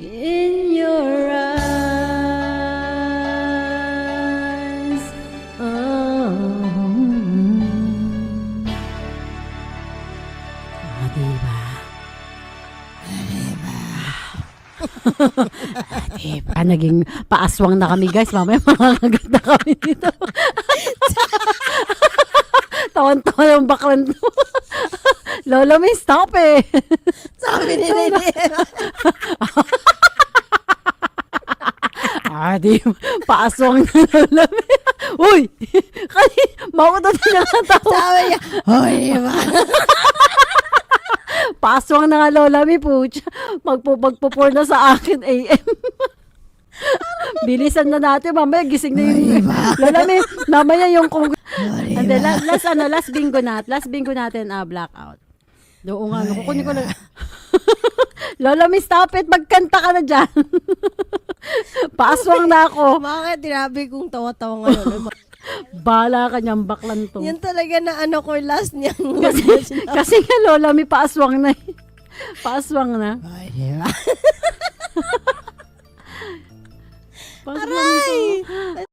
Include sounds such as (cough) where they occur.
in your eyes. Oh. Ah, diba? diba? Ah, diba? ah, diba? Naging paaswang na kami guys. Mamaya makakagat na kami dito. (laughs) Tawan-tawan yung background mo. (laughs) Lola, may stop eh. Sabi ni Rene. (laughs) ah, (laughs) di, paaswang na Lola. Uy! (laughs) Kani, maudot na nga tao. Sabi niya, Hoy, diba? (laughs) Paaswang na nga Lola, may pucha. Magpo, magpupur na sa akin AM. Bilisan na natin, mamaya gising na yung... Lola, may, mamaya yung kung... Hindi, last, last, ano, last bingo natin. Last bingo natin, ah, blackout. Doon nga, ano, kukunin ko lang. Lola, may stop it. Magkanta ka na dyan. (laughs) Paaswang na ako. Bakit tinabi kong tawa-tawa ngayon? (laughs) Bala ka niyang baklan to. Yan talaga na ano ko last niyang (laughs) Kasi, kasi nga, Lola, may paaswang na. eh. Paaswang na. Hoy, diba? Paaswang!